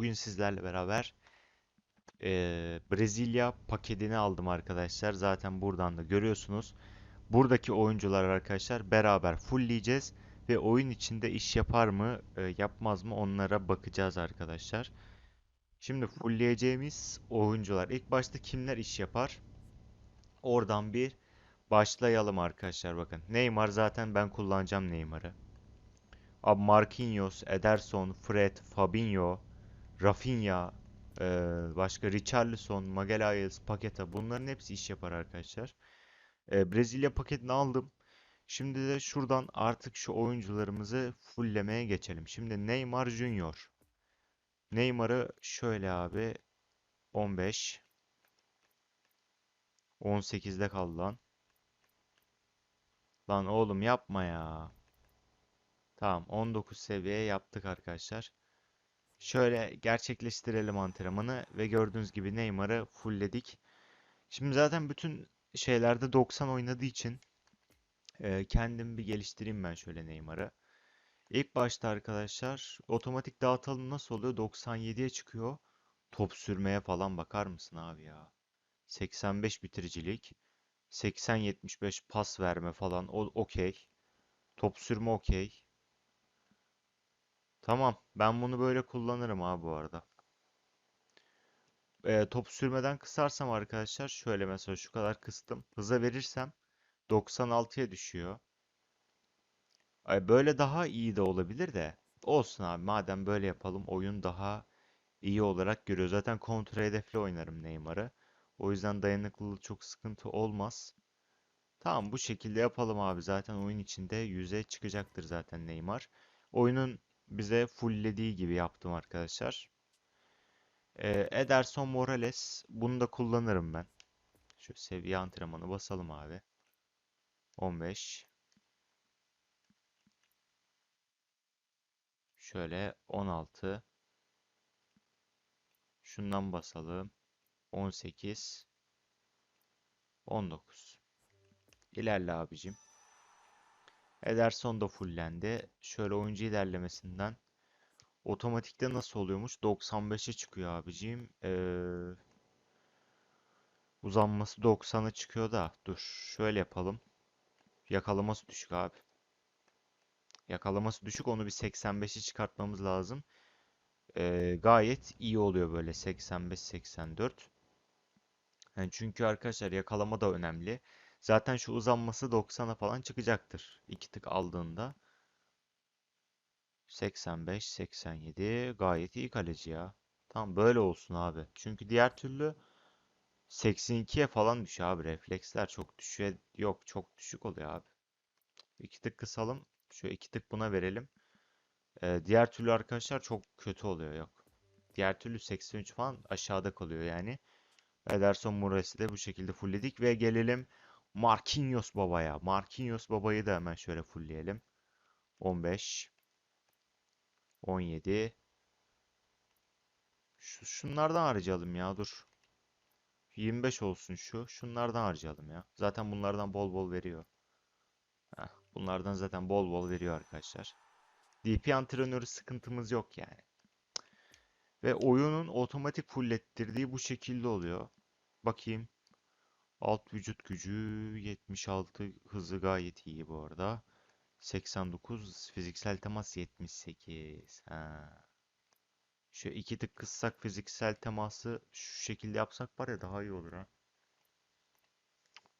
Bugün sizlerle beraber eee, Brezilya paketini aldım arkadaşlar. Zaten buradan da görüyorsunuz. Buradaki oyuncular arkadaşlar beraber fullleyeceğiz ve oyun içinde iş yapar mı, e, yapmaz mı onlara bakacağız arkadaşlar. Şimdi fullleyeceğimiz oyuncular ilk başta kimler iş yapar? Oradan bir başlayalım arkadaşlar bakın. Neymar zaten ben kullanacağım Neymar'ı. Abi Marquinhos, Ederson, Fred, Fabinho, Rafinha, eee, başka Richarlison, Magalhaes, Paqueta bunların hepsi iş yapar arkadaşlar. Eee, Brezilya paketini aldım. Şimdi de şuradan artık şu oyuncularımızı fulllemeye geçelim. Şimdi Neymar Junior. Neymar'ı şöyle abi 15 18'de kaldı lan. Lan oğlum yapma ya. Tamam 19 seviyeye yaptık arkadaşlar. Şöyle gerçekleştirelim antrenmanı ve gördüğünüz gibi Neymar'ı fullledik. Şimdi zaten bütün şeylerde 90 oynadığı için e, kendimi bir geliştireyim ben şöyle Neymar'ı. İlk başta arkadaşlar otomatik dağıtalım nasıl oluyor? 97'ye çıkıyor. Top sürmeye falan bakar mısın abi ya? 85 bitiricilik, 80-75 pas verme falan okey. Top sürme okey. Tamam. Ben bunu böyle kullanırım abi bu arada. Ee, top sürmeden kısarsam arkadaşlar şöyle mesela şu kadar kıstım. Hıza verirsem 96'ya düşüyor. Ay, böyle daha iyi de olabilir de. Olsun abi madem böyle yapalım oyun daha iyi olarak görüyor. Zaten kontra hedefli oynarım Neymar'ı. O yüzden dayanıklılığı çok sıkıntı olmaz. Tamam bu şekilde yapalım abi. Zaten oyun içinde yüze çıkacaktır zaten Neymar. Oyunun bize fulllediği gibi yaptım arkadaşlar. Ee, Ederson Morales. Bunu da kullanırım ben. Şu seviye antrenmanı basalım abi. 15. Şöyle 16. Şundan basalım. 18. 19. İlerle abicim. Ederson da fullendi. Şöyle oyuncu ilerlemesinden otomatikte nasıl oluyormuş? 95'e çıkıyor abicim. Ee, uzanması 90'a çıkıyor da. Dur şöyle yapalım. Yakalaması düşük abi. Yakalaması düşük. Onu bir 85'e çıkartmamız lazım. Ee, gayet iyi oluyor böyle 85-84. Yani çünkü arkadaşlar yakalama da önemli. Zaten şu uzanması 90'a falan çıkacaktır. İki tık aldığında. 85, 87 gayet iyi kaleci ya. Tamam böyle olsun abi. Çünkü diğer türlü 82'ye falan düşüyor abi. Refleksler çok düşüyor. Yok çok düşük oluyor abi. İki tık kısalım. Şu iki tık buna verelim. Ee, diğer türlü arkadaşlar çok kötü oluyor. Yok. Diğer türlü 83 falan aşağıda kalıyor yani. Ederson Morales'i de bu şekilde fullledik ve gelelim Marquinhos babaya. Marquinhos babayı da hemen şöyle fullleyelim. 15 17 şu, şunlardan harcayalım ya dur. 25 olsun şu. Şunlardan harcayalım ya. Zaten bunlardan bol bol veriyor. Heh, bunlardan zaten bol bol veriyor arkadaşlar. DP antrenörü sıkıntımız yok yani. Ve oyunun otomatik fullettirdiği bu şekilde oluyor. Bakayım. Alt vücut gücü 76 hızı gayet iyi bu arada. 89 fiziksel temas 78. Ha. Şu iki tık kıssak fiziksel teması şu şekilde yapsak var ya daha iyi olur ha.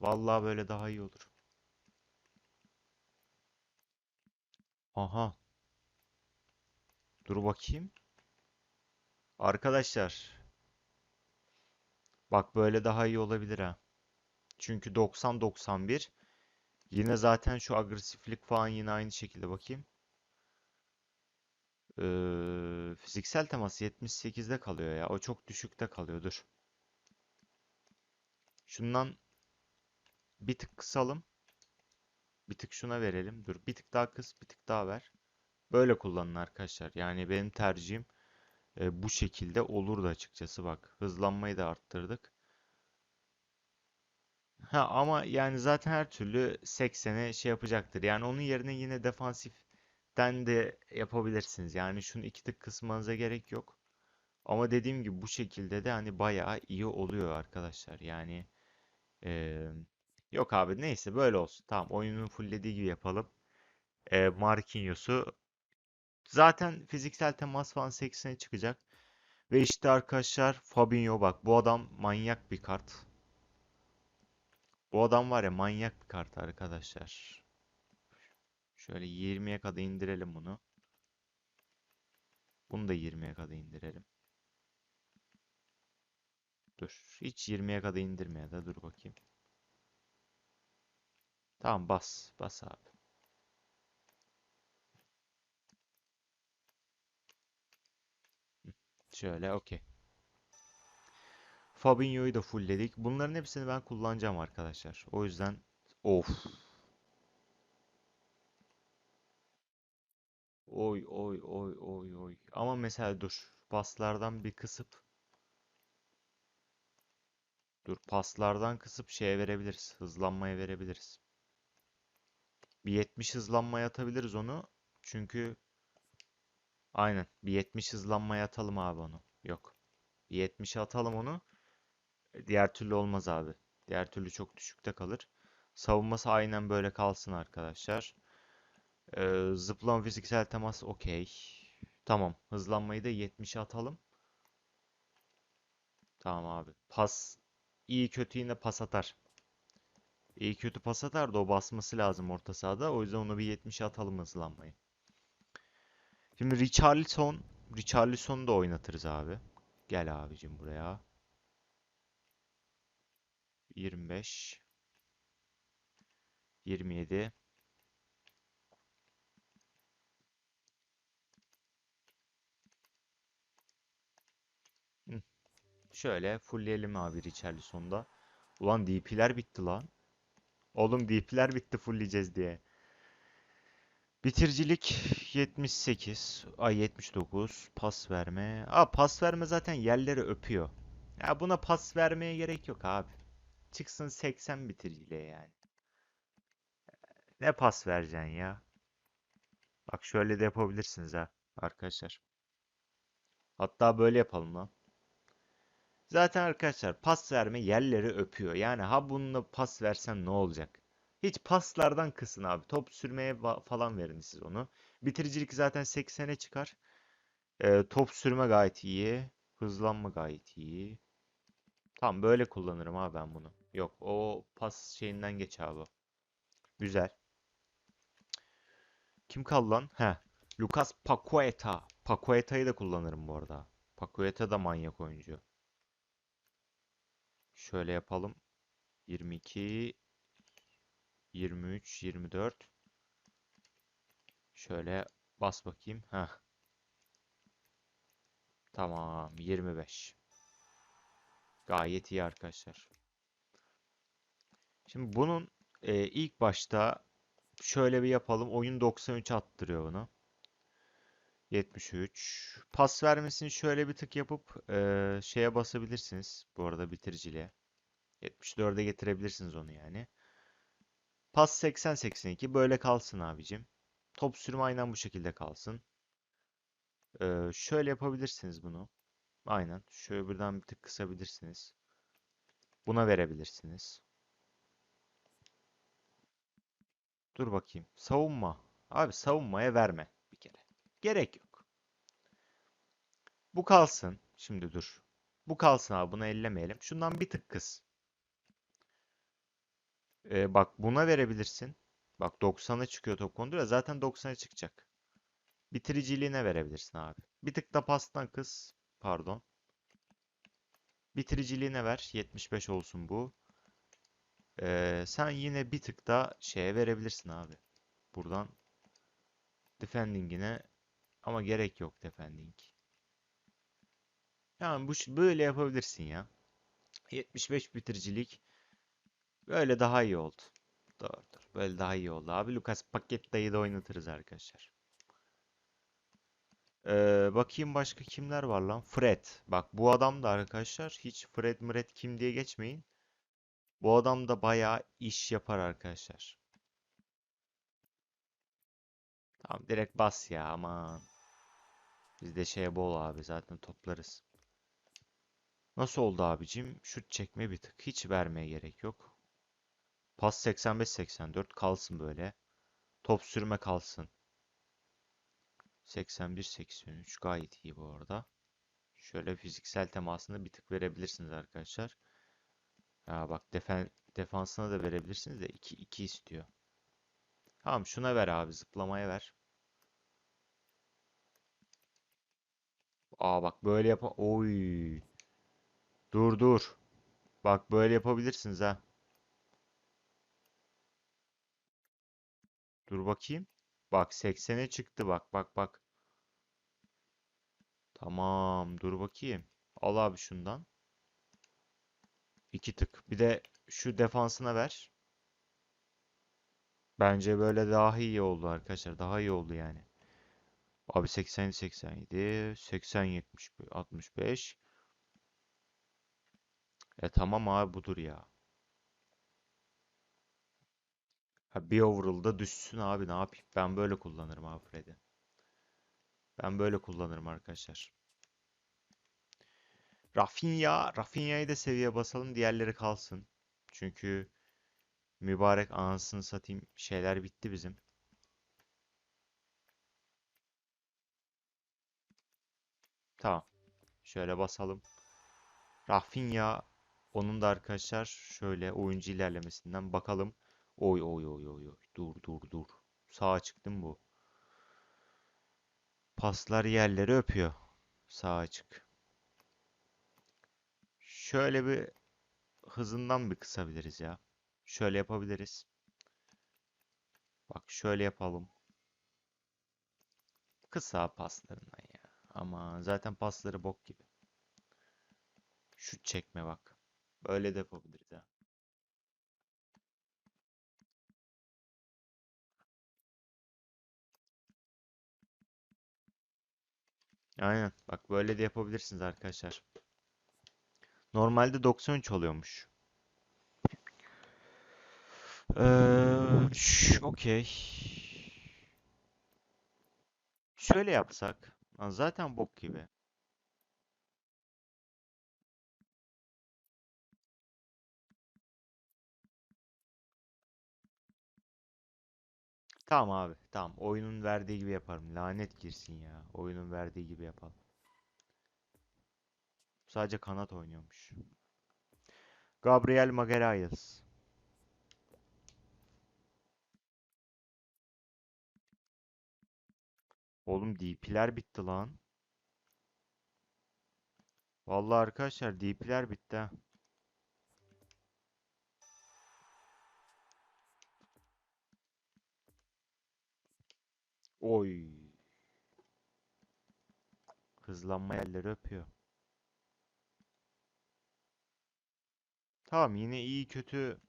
Vallahi böyle daha iyi olur. Aha. Dur bakayım. Arkadaşlar. Bak böyle daha iyi olabilir ha. Çünkü 90-91. Yine zaten şu agresiflik falan yine aynı şekilde bakayım. Ee, fiziksel temas 78'de kalıyor ya. O çok düşükte kalıyor. Dur. Şundan bir tık kısalım. Bir tık şuna verelim. Dur. Bir tık daha kıs, bir tık daha ver. Böyle kullanın arkadaşlar. Yani benim tercihim e, bu şekilde olurdu açıkçası bak. Hızlanmayı da arttırdık. Ha ama yani zaten her türlü 80'e şey yapacaktır. Yani onun yerine yine defansiften de yapabilirsiniz. Yani şunu iki tık kısmanıza gerek yok. Ama dediğim gibi bu şekilde de hani bayağı iyi oluyor arkadaşlar. Yani eee, yok abi neyse böyle olsun. Tamam oyunun fulllediği gibi yapalım. Eee Marquinhos'u zaten fiziksel temas falan 80'e çıkacak. Ve işte arkadaşlar Fabinho bak bu adam manyak bir kart. Bu adam var ya manyak bir kart arkadaşlar. Şöyle 20'ye kadar indirelim bunu. Bunu da 20'ye kadar indirelim. Dur. Hiç 20'ye kadar indirmeye de dur bakayım. Tamam bas. Bas abi. Şöyle okey. Fabinho'yu da fullledik. Bunların hepsini ben kullanacağım arkadaşlar. O yüzden of. Oy oy oy oy oy. Ama mesela dur. Paslardan bir kısıp dur paslardan kısıp şeye verebiliriz. Hızlanmaya verebiliriz. Bir 70 hızlanmaya atabiliriz onu. Çünkü aynen bir 70 hızlanmaya atalım abi onu. Yok. Bir 70'e atalım onu. Diğer türlü olmaz abi. Diğer türlü çok düşükte kalır. Savunması aynen böyle kalsın arkadaşlar. Ee, zıplama fiziksel temas okey. Tamam. Hızlanmayı da 70'e atalım. Tamam abi. Pas iyi kötü yine pas atar. İyi kötü pas atar da o basması lazım orta sahada. O yüzden onu bir 70'e atalım hızlanmayı. Şimdi Richarlison. Richarlison'u da oynatırız abi. Gel abicim buraya. 25 27 Hı. Şöyle fullleyelim abi Richarlison'da. Ulan DP'ler bitti lan. Oğlum DP'ler bitti fullleyeceğiz diye. Bitiricilik 78, ay 79, pas verme. Aa pas verme zaten yerleri öpüyor. Ya buna pas vermeye gerek yok abi. Çıksın 80 bitiriciliğe yani. Ne pas vereceksin ya? Bak şöyle de yapabilirsiniz ha arkadaşlar. Hatta böyle yapalım lan. Zaten arkadaşlar pas verme yerleri öpüyor. Yani ha bununla pas versen ne olacak? Hiç paslardan kısın abi. Top sürmeye falan verin siz onu. Bitiricilik zaten 80'e çıkar. Ee, top sürme gayet iyi. Hızlanma gayet iyi. Tamam böyle kullanırım abi ben bunu. Yok o pas şeyinden geç abi. Güzel. Kim kaldı lan? He. Lucas Paqueta. Paqueta'yı da kullanırım bu arada. Paqueta da manyak oyuncu. Şöyle yapalım. 22 23 24 Şöyle bas bakayım. Heh. Tamam 25 Gayet iyi arkadaşlar. Şimdi bunun e, ilk başta şöyle bir yapalım. Oyun 93 attırıyor bunu. 73. Pas vermesini şöyle bir tık yapıp e, şeye basabilirsiniz. Bu arada bitiriciliğe. 74'e getirebilirsiniz onu yani. Pas 80-82 böyle kalsın abicim. Top sürme aynen bu şekilde kalsın. Ee, şöyle yapabilirsiniz bunu. Aynen. Şöyle birden bir tık kısabilirsiniz. Buna verebilirsiniz. Dur bakayım. Savunma. Abi savunmaya verme bir kere. Gerek yok. Bu kalsın. Şimdi dur. Bu kalsın abi. Bunu ellemeyelim. Şundan bir tık kıs. Ee, bak buna verebilirsin. Bak 90'a çıkıyor top kontrolü. Zaten 90'a çıkacak. Bitiriciliğine verebilirsin abi. Bir tık da pastan kız. Pardon. Bitiriciliğine ver. 75 olsun bu. Ee, sen yine bir tık da şeye verebilirsin abi. Buradan defending'ine ama gerek yok defending. Yani bu böyle yapabilirsin ya. 75 bitiricilik böyle daha iyi oldu. Doğrudur. Böyle daha iyi oldu. Abi Lucas Paqueta'yı da oynatırız arkadaşlar. Ee, bakayım başka kimler var lan? Fred. Bak bu adam da arkadaşlar hiç Fred Mred kim diye geçmeyin. Bu adam da bayağı iş yapar arkadaşlar. Tamam direkt bas ya aman. Bizde şey bol abi zaten toplarız. Nasıl oldu abicim? Şut çekme bir tık. Hiç vermeye gerek yok. Pas 85-84 kalsın böyle. Top sürme kalsın. 81-83 gayet iyi bu arada. Şöyle fiziksel temasını bir tık verebilirsiniz arkadaşlar. Ya bak defen defansına da verebilirsiniz de 2 2 istiyor. Tamam şuna ver abi zıplamaya ver. Aa bak böyle yap. Oy. Dur dur. Bak böyle yapabilirsiniz ha. Dur bakayım. Bak 80'e çıktı bak bak bak. Tamam dur bakayım. Al abi şundan. İki tık. Bir de şu defansına ver. Bence böyle daha iyi oldu arkadaşlar. Daha iyi oldu yani. Abi 80 87 80 70 65 E tamam abi budur ya. Ha bir overall'da düşsün abi ne yapayım? Ben böyle kullanırım abi Fred'i. Ben böyle kullanırım arkadaşlar. Rafinha, Rafinha'yı da seviye basalım, diğerleri kalsın. Çünkü mübarek anasını satayım şeyler bitti bizim. Tamam. Şöyle basalım. Rafinha onun da arkadaşlar şöyle oyuncu ilerlemesinden bakalım. Oy oy oy oy oy. Dur dur dur. Sağa çıktım bu. Paslar yerleri öpüyor. Sağa çık. Şöyle bir hızından bir kısabiliriz ya. Şöyle yapabiliriz. Bak şöyle yapalım. Kısa paslarından ya. Ama zaten pasları bok gibi. Şut çekme bak. Böyle de yapabiliriz ha. Aynen. Bak böyle de yapabilirsiniz arkadaşlar. Normalde 93 oluyormuş. Ee, okey. Şöyle yapsak. Zaten bok gibi. Tamam abi. Tamam. Oyunun verdiği gibi yaparım. Lanet girsin ya. Oyunun verdiği gibi yapalım. Sadece kanat oynuyormuş. Gabriel Magalhaes. Oğlum DP'ler bitti lan. Vallahi arkadaşlar DP'ler bitti. Oy. Hızlanma yerleri öpüyor. Tamam yine iyi kötü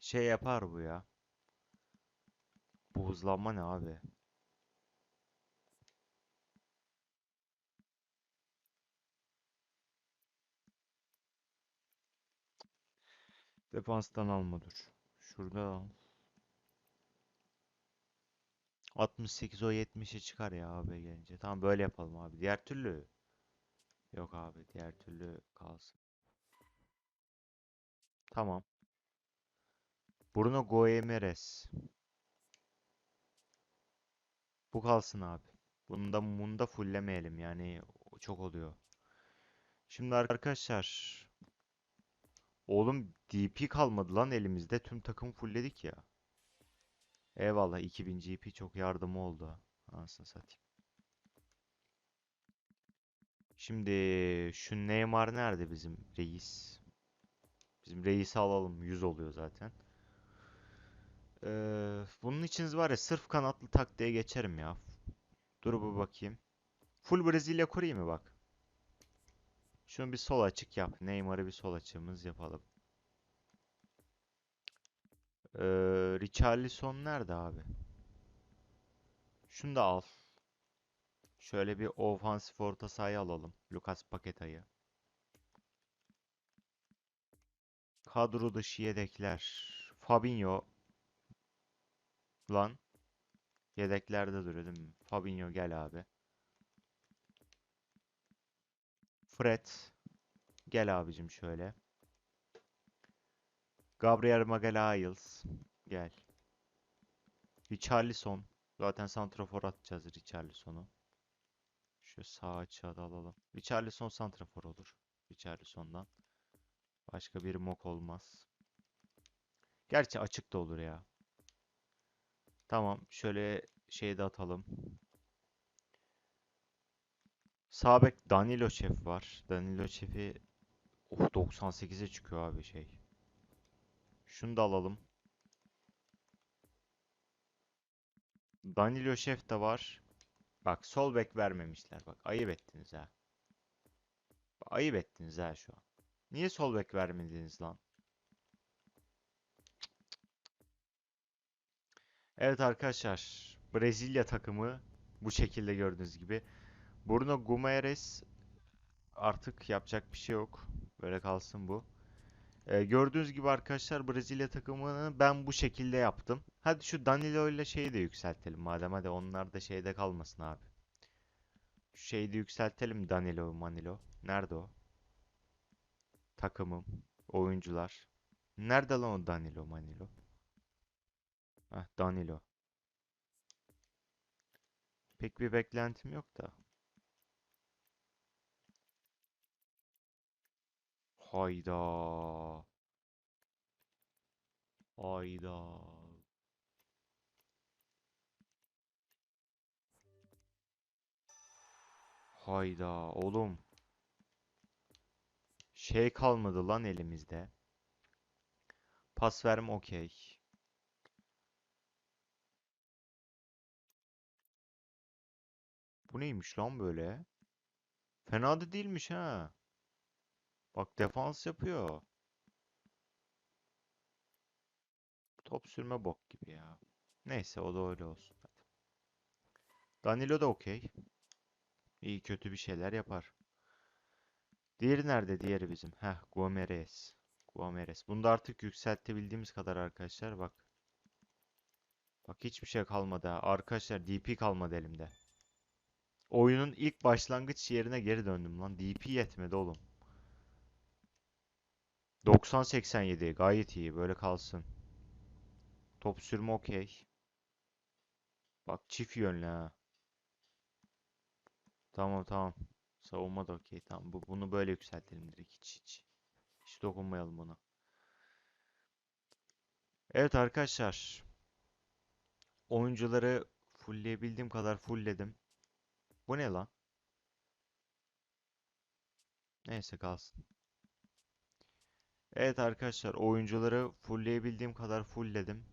şey yapar bu ya. Bu hızlanma ne abi? Defanstan alma dur. Şurada al. 68 o 70'e çıkar ya abi gelince. Tamam böyle yapalım abi. Diğer türlü yok abi. Diğer türlü kalsın. Tamam. Bruno Goemeres. Bu kalsın abi. Bunu da bunu da fulllemeyelim yani çok oluyor. Şimdi arkadaşlar oğlum DP kalmadı lan elimizde. Tüm takım fullledik ya. Eyvallah 2000 GP çok yardımı oldu. Anasını satayım. Şimdi şu Neymar nerede bizim reis? Bizim reisi alalım. 100 oluyor zaten. Ee, bunun için var ya sırf kanatlı taktiğe geçerim ya. Dur bir bakayım. Full Brezilya kurayım mı bak. Şunu bir sol açık yap. Neymar'ı bir sol açığımız yapalım. Ee, Richarlison nerede abi? Şunu da al. Şöyle bir ofansif orta sahayı alalım. Lucas Paqueta'yı. Kadro dışı yedekler. Fabinho. Lan. Yedeklerde duruyor değil mi? Fabinho gel abi. Fred. Gel abicim şöyle. Gabriel Magalhaes. Gel. Richarlison. Zaten santrafor atacağız Richarlison'u. Şu sağ açığa da alalım. Richarlison santrafor olur. Richarlison'dan. Başka bir mok olmaz. Gerçi açık da olur ya. Tamam. Şöyle şey de atalım. Sağ bek Danilo Şef var. Danilo Şef'i oh 98'e çıkıyor abi şey. Şunu da alalım. Danilo Şef de var. Bak sol bek vermemişler. Bak ayıp ettiniz ha. Ayıp ettiniz ha şu an. Niye sol bek vermediniz lan? Evet arkadaşlar. Brezilya takımı bu şekilde gördüğünüz gibi. Bruno Guimaraes artık yapacak bir şey yok. Böyle kalsın bu. Ee, gördüğünüz gibi arkadaşlar Brezilya takımını ben bu şekilde yaptım. Hadi şu Danilo ile şeyi de yükseltelim madem. Hadi onlar da şeyde kalmasın abi. Şu şeyi de yükseltelim Danilo Manilo. Nerede o? Takımım. Oyuncular. Nerede lan o Danilo Manilo? Heh, Danilo. Pek bir beklentim yok da. Hayda. Hayda. Hayda oğlum. Şey kalmadı lan elimizde. Pas verme okey. Bu neymiş lan böyle? Fena da değilmiş ha. Bak defans yapıyor. Top sürme bok gibi ya. Neyse o da öyle olsun. Danilo da okey. İyi kötü bir şeyler yapar. Diğeri nerede? Diğeri bizim. Heh, Gomeres. Gomeres. Bunu da artık yükseltebildiğimiz kadar arkadaşlar. Bak. Bak hiçbir şey kalmadı. Arkadaşlar DP kalmadı elimde. Oyunun ilk başlangıç yerine geri döndüm lan. DP yetmedi oğlum. 90-87 gayet iyi. Böyle kalsın. Top sürme okey. Bak çift yönlü ha. Tamam tamam. Savunma da okey. Tamam. Bu, bunu böyle yükseltelim direkt. Hiç hiç. Hiç dokunmayalım buna. Evet arkadaşlar. Oyuncuları fullleyebildiğim kadar fullledim. Bu ne lan? Neyse kalsın. Evet arkadaşlar oyuncuları fullleyebildiğim kadar fullledim.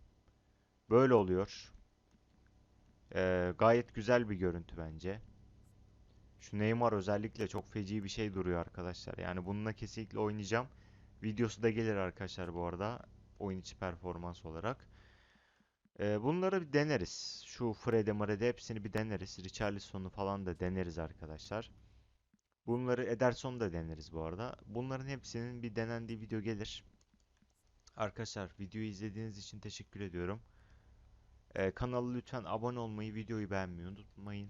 Böyle oluyor. Ee, gayet güzel bir görüntü bence. Şu Neymar özellikle çok feci bir şey duruyor arkadaşlar. Yani bununla kesinlikle oynayacağım. Videosu da gelir arkadaşlar bu arada. Oyun içi performans olarak. Ee, bunları bir deneriz. Şu Fred'e Mred'e hepsini bir deneriz. Richarlison'u falan da deneriz arkadaşlar. Bunları Ederson da deneriz bu arada. Bunların hepsinin bir denendiği video gelir. Arkadaşlar videoyu izlediğiniz için teşekkür ediyorum. Ee, kanala lütfen abone olmayı, videoyu beğenmeyi unutmayın.